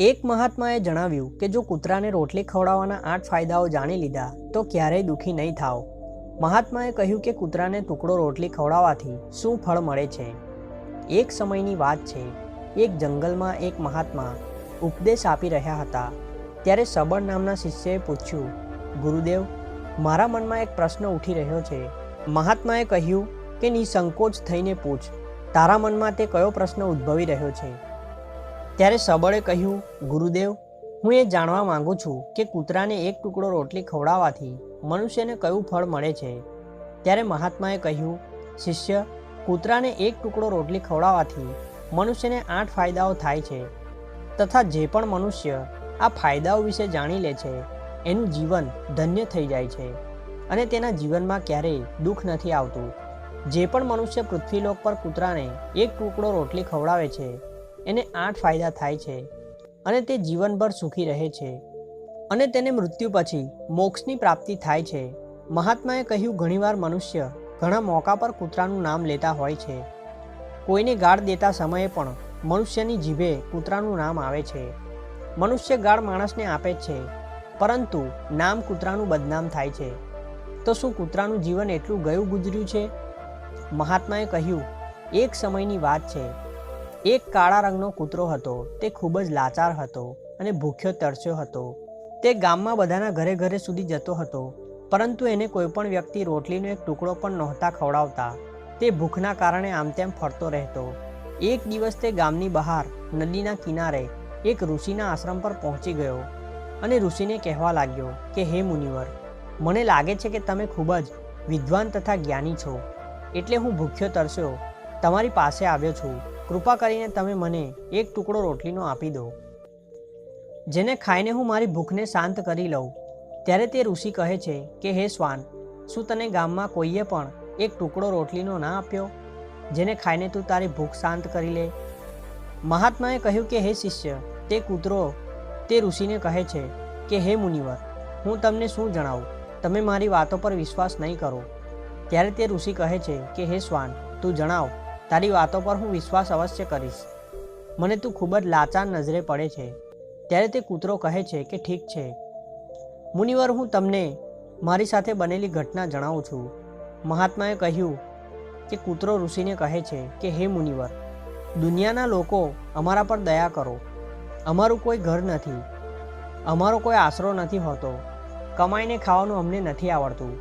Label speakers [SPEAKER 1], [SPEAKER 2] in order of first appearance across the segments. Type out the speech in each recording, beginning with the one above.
[SPEAKER 1] એક મહાત્માએ જણાવ્યું કે જો કૂતરાને રોટલી ખવડાવવાના આઠ ફાયદાઓ જાણી લીધા, તો ક્યારેય દુઃખી નહીં થાવ મહાત્માએ કહ્યું કે કૂતરાને ટુકડો રોટલી ખવડાવવાથી શું ફળ મળે છે? એક સમયની વાત છે. એક જંગલમાં એક મહાત્મા ઉપદેશ આપી રહ્યા હતા. ત્યારે સબળ નામના શિષ્યએ પૂછ્યું, ગુરુદેવ, મારા મનમાં એક પ્રશ્ન ઉઠી રહ્યો છે. મહાત્માએ કહ્યું કે નિસંકોચ થઈને પૂછ, તારા મનમાં તે કયો પ્રશ્ન ઉદ્ભવી રહ્યો છે? ત્યારે સબળે કહ્યું, ગુરુદેવ, હું એ જાણવા માંગુ છું કે કૂતરાને એક ટુકડો રોટલી ખવડાવવાથી મનુષ્યને કયું ફળ મળે છે? ત્યારે મહાત્માએ કહ્યું, શિષ્ય, કૂતરાને એક ટુકડો રોટલી ખવડાવવાથી મનુષ્યને આઠ ફાયદાઓ થાય છે. તથા જે પણ મનુષ્ય આ ફાયદાઓ વિશે જાણી લે છે, એનું જીવન ધન્ય થઈ જાય છે અને તેના જીવનમાં ક્યારેય દુઃખ નથી આવતું. જે પણ મનુષ્ય પૃથ્વીલોક પર કૂતરાને એક ટુકડો રોટલી ખવડાવે છે એને આઠ ફાયદા થાય છે અને તે જીવનભર સુખી રહે છે. અને તેને મૃત્યુ પછી મોક્ષની પ્રાપ્તિ થાય છે. મહાત્માએ કહ્યું, ઘણીવાર મનુષ્ય ઘણા મોકા પર કૂતરાનું નામ લેતા હોય છે. કોઈને ગાળ દેતા સમયે પણ મનુષ્યની જીભે કૂતરાનું નામ આવે છે. મનુષ્ય ગાળ માણસને આપે જ છે. પરંતુ નામ કૂતરાનું બદનામ થાય છે. તો શું કૂતરાનું જીવન એટલું ગયું ગુજર્યું છે? મહાત્માએ કહ્યું, એક સમયની વાત છે. એક કાળા રંગનો કૂતરો હતો. તે ખૂબ જ લાચાર હતો અને ભૂખ્યો તરસ્યો હતો. તે ગામમાં બધાના ઘરે ઘરે સુધી જતો હતો, પરંતુ એને કોઈપણ વ્યક્તિ રોટલીનો એક ટુકડો પણ નહોતા ખવડાવતા. તે ભૂખના કારણે આમ તેમ ફરતો રહેતો. એક દિવસ તે ગામની બહાર, નદીના કિનારે, એક ઋષિના આશ્રમ પર પહોંચી ગયો અને ઋષિને કહેવા લાગ્યો કે, હે મુનિવર, મને લાગે છે કે તમે ખૂબ જ વિદ્વાન તથા જ્ઞાની છો. એટલે હું ભૂખ્યો તરસ્યો. તમારી પાસે આવ્યો છું. કૃપા કરીને તમે મને એક ટુકડો રોટલીનો આપી દો. જેને ખાઈને હું મારી ભૂખને શાંત કરી લઉં. ત્યારે તે ઋષિ કહે છે કે, હે શ્વાન, શું તને ગામમાં કોઈએ પણ એક ટુકડો રોટલીનો ના આપ્યો? જેને ખાઈને તું તારી ભૂખ શાંત કરી લે. મહાત્માએ કહ્યું કે, હે શિષ્ય, તે કૂતરો, તે ઋષિને કહે છે કે, હે મુનિવર, હું તમને શું જણાવું? તમે મારી વાતો પર વિશ્વાસ નહીં કરો. ત્યારે તે ઋષિ કહે છે કે, હે શ્વાન, તું જણાવ તારી વાતો પર હું વિશ્વાસ અવશ્ય કરીશ. મને તું ખૂબ જ લાચાર નજરે પડે છે. ત્યારે તે કૂતરો કહે છે કે ઠીક છે. મુનિવર, હું તમને મારી સાથે બનેલી ઘટના જણાવું છું. મહાત્માએ કહ્યું કે કૂતરો ઋષિને કહે છે કે, હે મુનિવર, દુનિયાના લોકો અમારા પર દયા કરો. અમારું કોઈ ઘર નથી. અમારો કોઈ આશરો નથી હોતો. કમાઈને ખાવાનું અમને નથી આવડતું.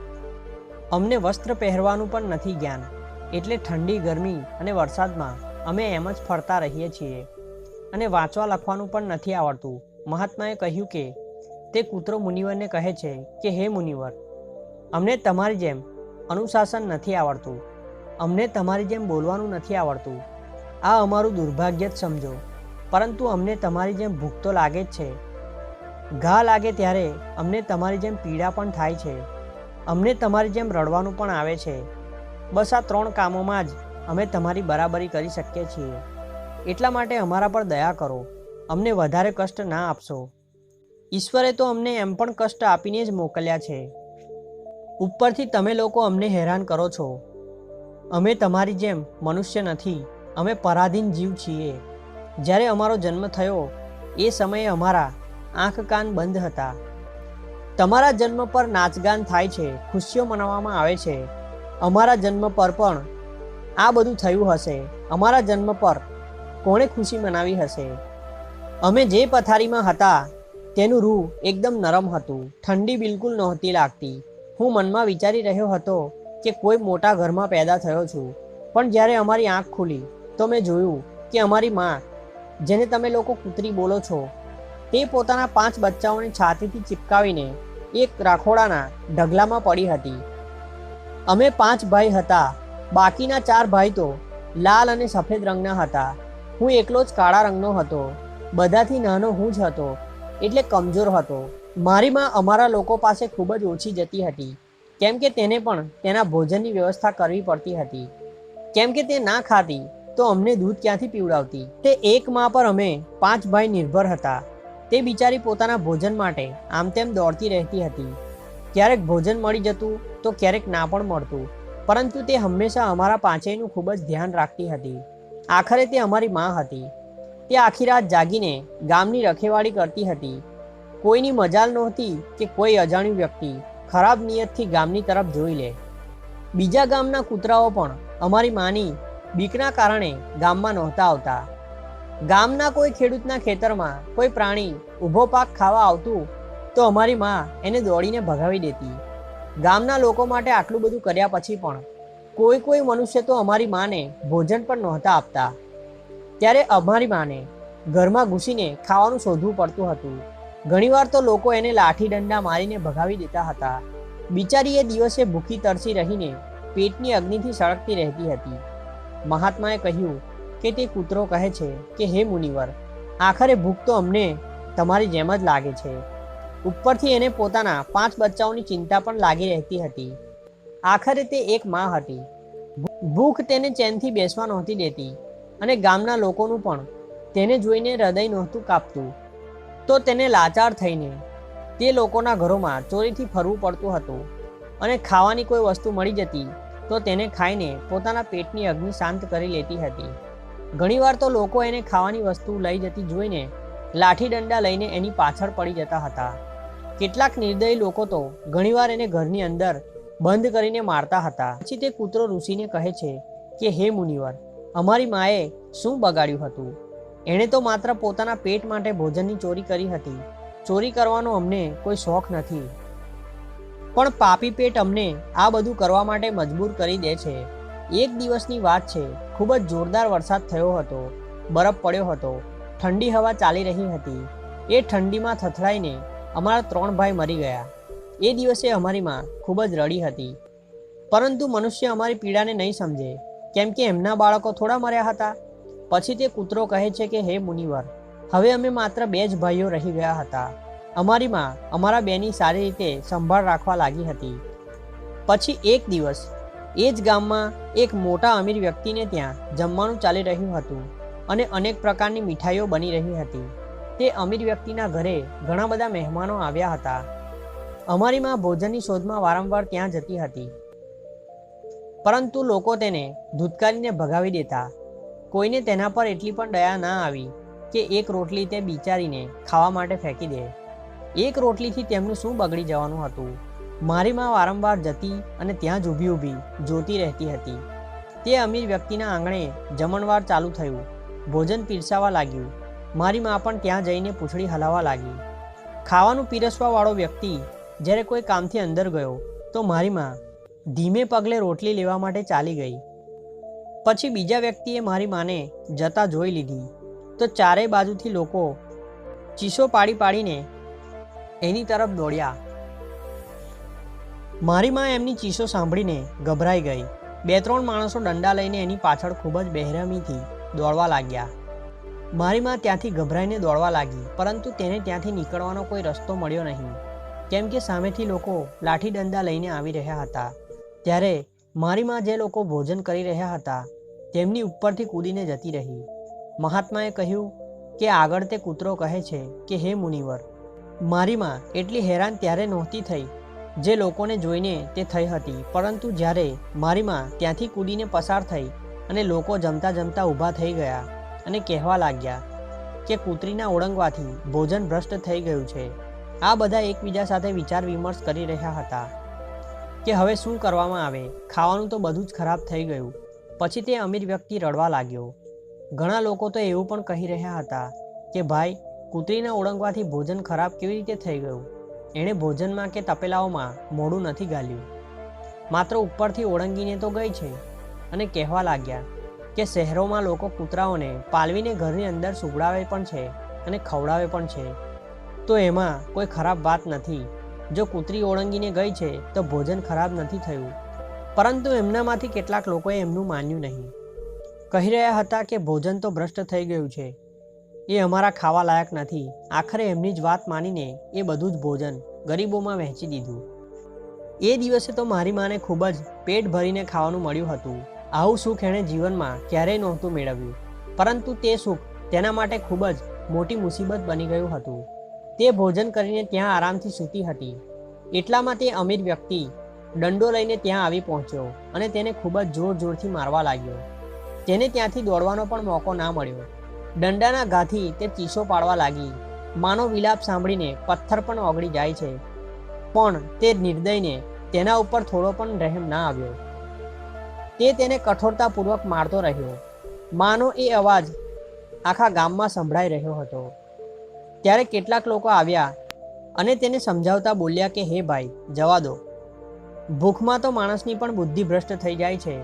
[SPEAKER 1] અમને વસ્ત્ર પહેરવાનું પણ નથી જ્ઞાન. એટલે ઠંડી, ગરમી અને વરસાદમાં અમે એમ જ ફરતા રહીએ છીએ. અને વાંચવા લખવાનું પણ નથી આવડતું. મહાત્માએ કહ્યું કે, તે કૂતરો મુનિવરને કહે છે કે, હે મુનિવર, અમને તમારી જેમ અનુશાસન નથી આવડતું. અમને તમારી જેમ બોલવાનું નથી આવડતું. આ અમારું દુર્ભાગ્ય જ સમજો. પરંતુ અમને તમારી જેમ ભૂખ તો લાગે જ છે. ઘા લાગે ત્યારે અમને તમારી જેમ પીડા પણ થાય છે. અમને તમારી જેમ રડવાનું પણ આવે છે. બસ આ ત્રણ કામોમાં જ અમે તમારી બરાબરી કરી શકીએ છીએ. એટલા માટે અમારા પર દયા કરો. અમને વધારે કષ્ટ ના આપશો. ઈશ્વરે તો અમને એમ પણ કષ્ટ આપીને જ મોકલ્યા છે. ઉપરથી તમે લોકો અમને હેરાન કરો છો. અમે તમારી જેમ મનુષ્ય નથી. અમે પરાધીન જીવ છીએ. જ્યારે અમારો જન્મ થયો, એ સમયે અમારા આંખ કાન બંધ હતા. તમારા જન્મ પર નાચગાન થાય છે, ખુશીઓ મનાવવામાં આવે છે. અમારા જન્મ પર પણ આ બધું થયું હશે. અમારા જન્મ પર કોણે ખુશી મનાવી હશે? અમે જે પથારીમાં હતા, તેનું રૂ એકદમ નરમ હતું. ઠંડી બિલકુલ નહોતી લાગતી. હું મનમાં વિચારી રહ્યો હતો કે કોઈ મોટા ઘરમાં પેદા થયો છું. પણ જ્યારે અમારી આંખ ખુલી, તો મેં જોયું કે અમારી માં, જેને તમે લોકો કૂતરી બોલો છો, તે પોતાના પાંચ બચ્ચાઓને છાતીથી ચિપકાવીને એક રાખોડાના ઢગલામાં પડી હતી. અમે પાંચ ભાઈ હતા. બાકીના ચાર ભાઈ તો લાલ અને સફેદ રંગના હતા. હું એકલો જ કાળા રંગનો હતો. બધાથી નાનો હું જ હતો. એટલે કમજોર હતો. મારી માં અમારા લોકો પાસે ખૂબ જ ઓછી જતી હતી. કેમ કે તેને પણ તેના ભોજનની વ્યવસ્થા કરવી પડતી હતી. કેમ કે તે ના ખાતી, તો અમને દૂધ ક્યાંથી પીવડાવતી? તે એક માં પર અમે પાંચ ભાઈ નિર્ભર હતા. તે બિચારી પોતાના ભોજન માટે આમ તેમ દોડતી રહેતી હતી. ક્યારેક ભોજન મળી જતું, તો ક્યારેક ના પણ મળતું. પરંતુ તે હંમેશા અમારા પાંચેયનું ખૂબ જ ધ્યાન રાખતી હતી. આખરે તે અમારી માં હતી. તે આખી રાત જાગીને ગામની રખેવાળી કરતી હતી. કોઈની મજાલ નહોતી કે કોઈ અજાણ્યું વ્યક્તિ. ખરાબ નિયતથી ગામની તરફ જોઈ લે. બીજા ગામના કૂતરાઓ પણ અમારી માની બીકના કારણે ગામમાં નહોતા આવતા. ગામના કોઈ ખેડૂતના ખેતરમાં કોઈ પ્રાણી ઊભો પાક ખાવા આવતું તો અમારી માં એને દોડીને ભગાવી દેતી. ગામના લોકો માટે આટલું બધું કર્યા પછી પણ કોઈ કોઈ મનુષ્ય તો અમારી માને ભોજન પણ નહોતા આપતા. ત્યારે અમારી માને ઘરમાં ઘૂસીને ખાવાનું શોધવું પડતું હતું. ઘણીવાર તો લોકો એને લાઠી દંડા મારીને ભગાવી દેતા હતા. બિચારી એ દિવસે ભૂખી તરસી રહીને પેટની અગ્નિથી સળગતી રહેતી હતી. મહાત્માએ કહ્યું કે તે કૂતરો કહે છે કે, હે મુનિવર, આખરે ભૂખ તો અમને તમારી જેમ જ લાગે છે. ઉપરથી એને પોતાના પાંચ બચ્ચાઓની ચિંતા પણ લાગી રહેતી હતી. આખરે તે એક માં હતી. ભૂખ તેને ચેનથી બેસવા નહોતી દેતી અને ગામના લોકોનું પણ તેને જોઈને હૃદય નહોતું કાપતું. તો તેને લાચાર થઈને તે લોકોના ઘરોમાં ચોરીથી ફરવું પડતું હતું અને ખાવાની કોઈ વસ્તુ મળી જતી તો તેને ખાઈને પોતાના પેટની અગ્નિ શાંત કરી લેતી હતી. ઘણીવાર તો લોકો એને ખાવાની વસ્તુ લઈ જતી જોઈને લાઠી દંડા લઈને એની પાછળ પડી જતા હતા. કેટલાક નિર્દયી લોકો તો ઘણીવાર એને ઘરની અંદર બંધ કરીને મારતા હતા. પછી તે કૂતરો ઋષિને કહે છે કે, હે મુનિવર, અમારી માએ શું બગાડ્યું હતું? એણે તો માત્ર પોતાના પેટ માટે ભોજનની ચોરી કરી હતી. ચોરી કરવાનો અમને કોઈ શોખ નથી. પણ પાપી પેટ અમને આ બધું કરવા માટે મજબૂર કરી દે છે. એક દિવસની વાત છે, ખૂબ જ જોરદાર વરસાદ થયો હતો, બરફ પડ્યો હતો, ઠંડી હવા ચાલી રહી હતી. એ ઠંડીમાં થથડાઈને અમારા ત્રણ ભાઈ મરી ગયા. એ દિવસે અમારી માં ખૂબ જ રડી હતી. પરંતુ મનુષ્ય અમારી પીડાને નહીં સમજે, કેમ કે એમના બાળકો થોડા મર્યા હતા. પછી તે કૂતરો કહે છે કે, હે મુનિવર, હવે અમે માત્ર બે જ ભાઈઓ રહી ગયા હતા. અમારી માં અમારા બેની સારી રીતે સંભાળ રાખવા લાગી હતી. પછી એક દિવસ, એ જ ગામમાં એક મોટા અમીર વ્યક્તિને ત્યાં જમવાનું ચાલી રહ્યું હતું અને અનેક પ્રકારની મીઠાઈઓ બની રહી હતી. તે અમીર વ્યક્તિના ઘરે ઘણા બધા મહેમાનો આવ્યા હતા. અમારી માં ભોજનની શોધમાં વારંવાર ત્યાં જતી હતી. પરંતુ લોકો તેને ધૂતકારીને ભગાવી દેતા. કોઈને તેના પર એટલી પણ દયા ના આવી કે એક રોટલી તે બિચારીને ખાવા માટે ફેંકી દે. એક રોટલીથી તેમનું શું બગડી જવાનું હતું? મારી માં વારંવાર જતી અને ત્યાં જ ઊભી ઊભી જોતી રહેતી હતી. તે અમીર વ્યક્તિના આંગણે જમણવાર ચાલુ થયું. ભોજન પીરસાવા લાગ્યું. મારી મા પણ ત્યાં જઈને પૂંછડી હલાવવા લાગી. ખાવાનું પીરસવાવાળો વ્યક્તિ જ્યારે કોઈ કામથી અંદર ગયો, તો મારી મા ધીમે પગલે રોટલી લેવા માટે ચાલી ગઈ. પછી બીજા વ્યક્તિએ મારી માને જતા જોઈ લીધી. તો ચારેય બાજુથી લોકો ચીસો પાડી પાડીને એની તરફ દોડ્યા. મારી માં એમની ચીસો સાંભળીને ગભરાઈ ગઈ. બે ત્રણ માણસો દંડા લઈને એની પાછળ ખૂબ જ બહેરમીથી દોડવા લાગ્યા. મારી માં ત્યાંથી ગભરાઈને દોડવા લાગી, પરંતુ તેને ત્યાંથી નીકળવાનો કોઈ રસ્તો મળ્યો નહીં. કેમ કે સામેથી લોકો લાઠી દંડા લઈને આવી રહ્યા હતા. ત્યારે મારી માં જે લોકો ભોજન કરી રહ્યા હતા, તેમની ઉપરથી કૂદીને જતી રહી. મહાત્માએ કહ્યું કે આગળ તે કૂતરો કહે છે કે, હે મુનિવર મારી માં એટલી હેરાન ત્યારે નહોતી થઈ જે લોકોને જોઈને તે થઈ હતી, પરંતુ જ્યારે મારી માં ત્યાંથી કૂદીને પસાર થઈ અને લોકો જમતા જમતા ઊભા થઈ ગયા અને કહેવા લાગ્યા કે કૂતરીના ઓળંગવાથી ભોજન ભ્રષ્ટ થઈ ગયું છે. આ બધા એકબીજા સાથે વિચાર વિમર્શ કરી રહ્યા હતા કે હવે શું કરવામાં આવે? ખાવાનું તો બધું જ ખરાબ થઈ ગયું. પછી તે અમીર વ્યક્તિ રડવા લાગ્યો. ઘણા લોકો તો એવું પણ કહી રહ્યા હતા કે, ભાઈ, કૂતરીના ઓળંગવાથી ભોજન ખરાબ કેવી રીતે થઈ ગયું? એણે ભોજનમાં કે તપેલાઓમાં મોડું નથી ગાલ્યું. માત્ર ઉપરથી ઓળંગીને તો ગઈ છે. અને કહેવા લાગ્યા કે શહેરોમાં લોકો કૂતરાઓને પાલવીને ઘરની અંદર સુગડાવે પણ છે અને ખવડાવે પણ છે. તો એમાં કોઈ ખરાબ વાત નથી. જો કૂતરી ઓળંગીને ગઈ છે, તો ભોજન ખરાબ નથી થયું. પરંતુ એમનામાંથી કેટલાક લોકોએ એમનું માન્યું નહીં. કહી રહ્યા હતા કે ભોજન તો ભ્રષ્ટ થઈ ગયું છે. એ અમારા ખાવા લાયક નથી. આખરે એમની જ વાત માનીને એ બધું જ ભોજન ગરીબોમાં વહેંચી દીધું. એ દિવસે તો મારી માને ખૂબ જ પેટ ભરીને ખાવાનું મળ્યું હતું. આવું સુખ એણે જીવનમાં ક્યારેય નહોતું મેળવ્યું. પરંતુ તે સુખ તેના માટે ખૂબ જ મોટી મુસીબત બની ગયું હતું. તે ભોજન કરીને ત્યાં આરામથી સૂતી હતી. એટલામાં તે અમીર વ્યક્તિ દંડો લઈને ત્યાં આવી પહોંચ્યો અને તેને ખૂબ જ જોર જોરથી મારવા લાગ્યો. તેને ત્યાંથી દોડવાનો પણ મોકો ના મળ્યો. દંડાના ઘાથી તે ચીસો પાડવા લાગી. માનો વિલાપ સાંભળીને પથ્થર પણ ઓગળી જાય છે. પણ તે નિર્દયને તેના ઉપર થોડો પણ રહેમ ના આવ્યો. તે તેને કઠોરતાપૂર્વક મારતો રહ્યો. માનો એ અવાજ આખા ગામમાં સંભળાઈ રહ્યો હતો. ત્યારે કેટલાક લોકો આવ્યા અને તેને સમજાવતા બોલ્યા કે, હે ભાઈ, જવા દો. ભૂખમાં તો માણસની પણ બુદ્ધિ ભ્રષ્ટ થઈ જાય છે,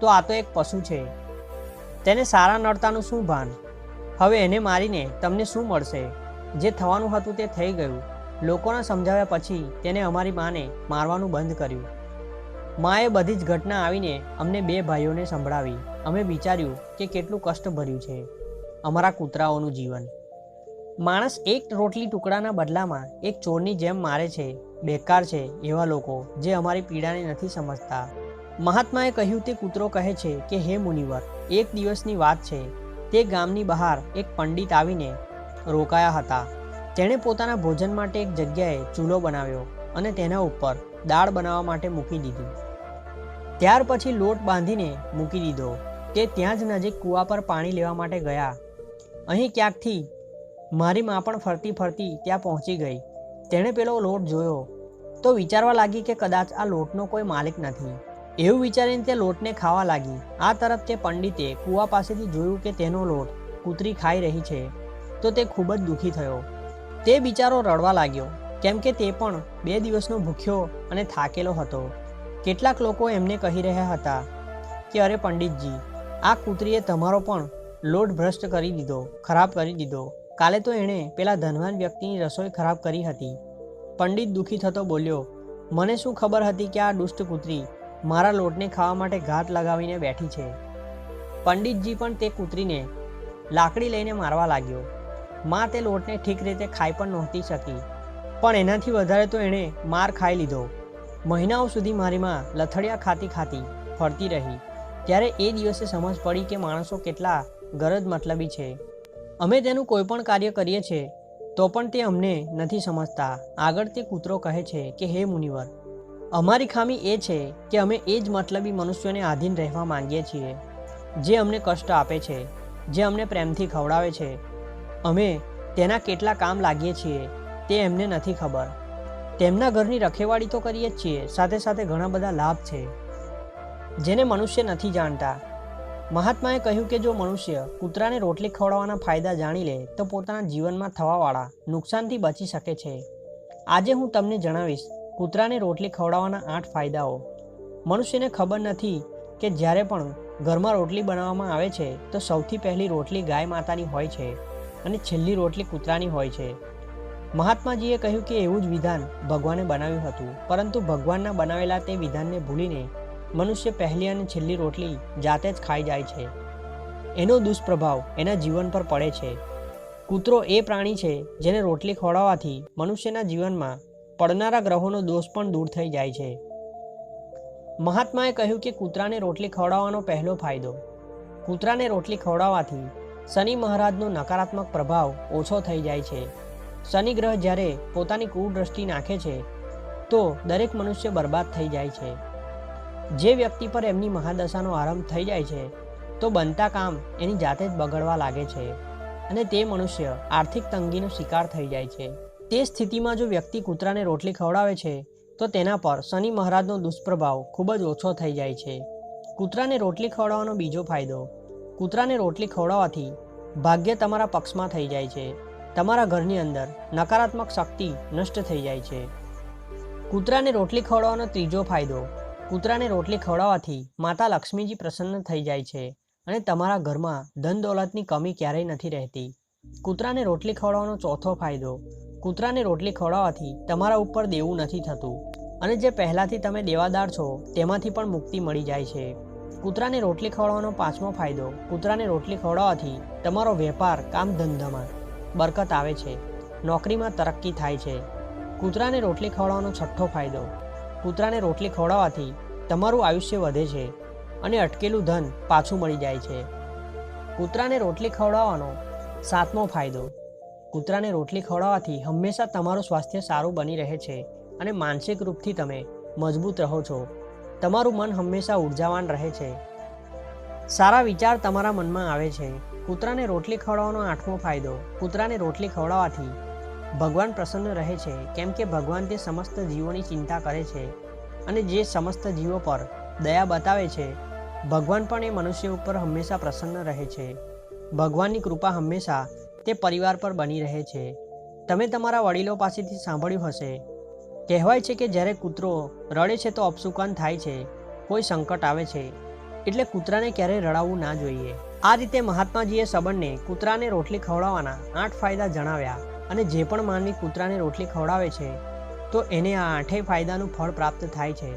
[SPEAKER 1] તો આ તો એક પશુ છે. તેને સારા નડતાનું શું ભાન? હવે એને મારીને તમને શું મળશે? જે થવાનું હતું તે થઈ ગયું. લોકોને સમજાવ્યા પછી તેને અમારી માને મારવાનું બંધ કર્યું. માએ બધી જ ઘટના આવીને અમને બે ભાઈઓને સંભળાવી. અમે વિચાર્યું કે કેટલું કષ્ટ ભર્યું છે અમારા કૂતરાઓનું જીવન. માણસ એક રોટલી ટુકડાના બદલામાં એક ચોરની જેમ મારે છે, બેકાર છે એવા લોકો જે અમારી પીડાને નથી સમજતા. મહાત્માએ કહ્યું તે કૂતરો કહે છે કે, હે મુનિવર, એક દિવસની વાત છે. તે ગામની બહાર એક પંડિત આવીને રોકાયા હતા. તેણે પોતાના ભોજન માટે એક જગ્યાએ ચૂલો બનાવ્યો અને તેના ઉપર દાળ બનાવવા માટે મૂકી દીધી. ત્યાર પછી લોટ બાંધીને મૂકી દીધો. તે ત્યાં જ નજીક કૂવા પર પાણી લેવા માટે ગયા. અહીં ક્યાંકથી મારી મા પણ ફરતી ફરતી ત્યાં પહોંચી ગઈ. તેણે પેલો લોટ જોયો. તો વિચારવા લાગી કે કદાચ આ લોટનો કોઈ માલિક નથી. એવું વિચારીને તે લોટને ખાવા લાગી. આ તરફ તે પંડિતે કૂવા પાસેથી જોયું કે તેનો લોટ કૂતરી ખાઈ રહી છે. તો તે ખૂબ જ દુઃખી થયો. તે બિચારો રડવા લાગ્યો, કેમ કે તે પણ બે દિવસનો ભૂખ્યો અને થાકેલો હતો. કેટલાક લોકો એમને કહી રહ્યા હતા કે, અરે પંડિતજી, આ કૂતરીએ તમારો પણ લોટ ભ્રષ્ટ કરી દીધો, ખરાબ કરી દીધો. કાલે તો એણે પેલા ધનવાન વ્યક્તિની રસોઈ ખરાબ કરી હતી. પંડિત દુઃખી થતો બોલ્યો, મને શું ખબર હતી કે આ દુષ્ટ કૂતરી મારા લોટને ખાવા માટે ઘાત લગાવીને બેઠી છે? પંડિતજી પણ તે કૂતરીને લાકડી લઈને મારવા લાગ્યો. માં તે લોટને ઠીક રીતે ખાઈ પણ નહોતી શકી, પણ એનાથી વધારે તો એણે માર ખાઈ લીધો. મહિનાઓ સુધી મારી માં લથડિયા ખાતી ખાતી ફરતી રહી. ત્યારે એ દિવસે સમજ પડી કે માણસો કેટલા ગરજ મતલબી છે. અમે તેનું કોઈ પણ કાર્ય કરીએ છીએ, તો પણ તે અમને નથી સમજતા. આગળ તે કૂતરો કહે છે કે, હે મુનિવર, અમારી ખામી એ છે કે અમે એ જ મતલબી મનુષ્યોને આધીન રહેવા માંગીએ છીએ, જે અમને કષ્ટ આપે છે, જે અમને પ્રેમથી ખવડાવે છે. અમે તેના કેટલા કામ લાગીએ છીએ, તે એમને નથી ખબર. તેમના ઘરની રખેવાળી તો કરીએ જ છીએ. સાથે સાથે ઘણા બધા લાભ છે. જેને મનુષ્ય નથી જાણતા. મહાત્માએ કહ્યું કે જો મનુષ્ય કૂતરાને રોટલી ખવડાવવાના ફાયદા જાણી લે, તો પોતાના જીવનમાં થવાવાળા નુકસાનથી બચી શકે છે. આજે હું તમને જણાવીશ કૂતરાને રોટલી ખવડાવવાના આઠ ફાયદાઓ. મનુષ્યને ખબર નથી કે જ્યારે પણ ઘરમાં રોટલી બનાવવામાં આવે છે, તો સૌથી પહેલી રોટલી ગાય માતાની હોય છે અને છેલ્લી રોટલી કૂતરાની હોય છે. મહાત્માજીએ કહ્યું કે એવું જ વિધાન ભગવાને બનાવ્યું હતું, પરંતુ ભગવાનના બનાવેલા તે વિધાનને ભૂલીને મનુષ્ય પહેલી અને છેલ્લી રોટલી જાતે જ ખાઈ જાય છે. એનો દુષ્પ્રભાવ એના જીવન પર પડે છે. કૂતરો એ પ્રાણી છે જેને રોટલી ખવડાવવાથી મનુષ્યના જીવનમાં પડનારા ગ્રહોનો દોષ પણ દૂર થઈ જાય છે. મહાત્માએ કહ્યું કે કૂતરાને રોટલી ખવડાવવાનો પહેલો ફાયદો, કૂતરાને રોટલી ખવડાવવાથી શનિ મહારાજનો નકારાત્મક પ્રભાવ ઓછો થઈ જાય છે. શનિ ગ્રહ જ્યારે પોતાની કુદૃષ્ટિ નાખે છે, તો દરેક મનુષ્ય બરબાદ થઈ જાય છે. જે વ્યક્તિ પર એમની મહાદશાનો આરંભ થઈ જાય છે, તો બનતા કામ એની જાતે જ બગડવા લાગે છે અને તે મનુષ્ય આર્થિક તંગીનો શિકાર થઈ જાય છે. તે સ્થિતિમાં જો વ્યક્તિ કૂતરાને રોટલી ખવડાવે છે, તો તેના પર શનિ મહારાજનો દુષ્પ્રભાવ ખૂબ જ ઓછો થઈ જાય છે. કૂતરાને રોટલી ખવડાવવાનો બીજો ફાયદો, કૂતરાને રોટલી ખવડાવવાથી ભાગ્ય તમારા પક્ષમાં થઈ જાય છે. તમારા ઘરની અંદર નકારાત્મક શક્તિ નષ્ટ થઈ જાય છે. કૂતરાને રોટલી ખવડાવવાનો ત્રીજો ફાયદો, કૂતરાને રોટલી ખવડાવવાથી માતા લક્ષ્મીજી પ્રસન્ન થઈ જાય છે અને તમારા ઘરમાં ધન દોલતની કમી ક્યારેય નથી રહેતી. કૂતરાને રોટલી ખવડાવવાનો ચોથો ફાયદો, કૂતરાને રોટલી ખવડાવવાથી તમારા ઉપર દેવું નથી થતું અને જે પહેલાંથી તમે દેવાદાર છો તેમાંથી પણ મુક્તિ મળી જાય છે. કૂતરાને રોટલી ખવડાવવાનો પાંચમો ફાયદો, કૂતરાને રોટલી ખવડાવવાથી તમારો વેપાર કામ ધંધામાં બરકત આવે છે. નોકરીમાં તરક્કી થાય છે. કૂતરાને રોટલી ખવડાવવાનો છઠ્ઠો ફાયદો. કૂતરાને રોટલી ખવડાવવાથી તમારું આયુષ્ય વધે છે અને અટકેલું ધન પાછું મળી જાય છે. કૂતરાને રોટલી ખવડાવવાનો સાતમો ફાયદો. કૂતરાને રોટલી ખવડાવવાથી હંમેશા તમારું સ્વાસ્થ્ય સારું બની રહે છે અને માનસિક રૂપથી તમે મજબૂત રહો છો. તમારું મન હંમેશા ઉર્જાવાન રહે છે. સારા વિચાર તમારા મનમાં આવે છે. કૂતરાને રોટલી ખવડાવવાનો આઠમો ફાયદો, કૂતરાને રોટલી ખવડાવવાથી ભગવાન પ્રસન્ન રહે છે, કેમ કે ભગવાન તે સમસ્ત જીવોની ચિંતા કરે છે અને જે સમસ્ત જીવો પર દયા બતાવે છે, ભગવાન પણ એ મનુષ્ય ઉપર હંમેશા પ્રસન્ન રહે છે. ભગવાનની કૃપા હંમેશા તે પરિવાર પર બની રહે છે. તમે તમારા વડીલો પાસેથી સાંભળ્યું હશે. કહેવાય છે કે જ્યારે કૂતરો રડે છે તો અપસુકાન થાય છે, કોઈ સંકટ આવે છે, એટલે કૂતરાને ક્યારેય રડાવવું ના જોઈએ. આ રીતે મહાત્માજીએ સબનને કૂતરાને રોટલી ખવડાવવાના આઠ ફાયદા જણાવ્યા અને જે પણ માનવી કૂતરાને રોટલી ખવડાવે છે, તો એને આ આઠેય ફાયદાનું ફળ પ્રાપ્ત થાય છે.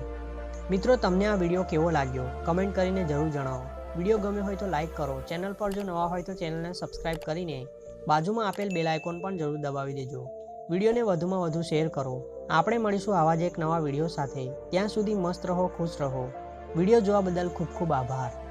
[SPEAKER 1] મિત્રો, તમને આ વીડિયો કેવો લાગ્યો? કમેન્ટ કરીને જરૂર જણાવો. વીડિયો ગમ્યો હોય તો લાઇક કરો. ચેનલ પર જો નવા હોય તો ચેનલને સબસ્ક્રાઇબ કરીને બાજુમાં આપેલ બેલ આઇકોન પણ જરૂર દબાવી દેજો. વિડીયોને વધુમાં વધુ શેર કરો. આપણે મળીશું આવા જ એક નવા વીડિયો સાથે. ત્યાં સુધી મસ્ત રહો, ખુશ રહો. વીડિયો જોવા બદલ ખૂબ ખૂબ આભાર.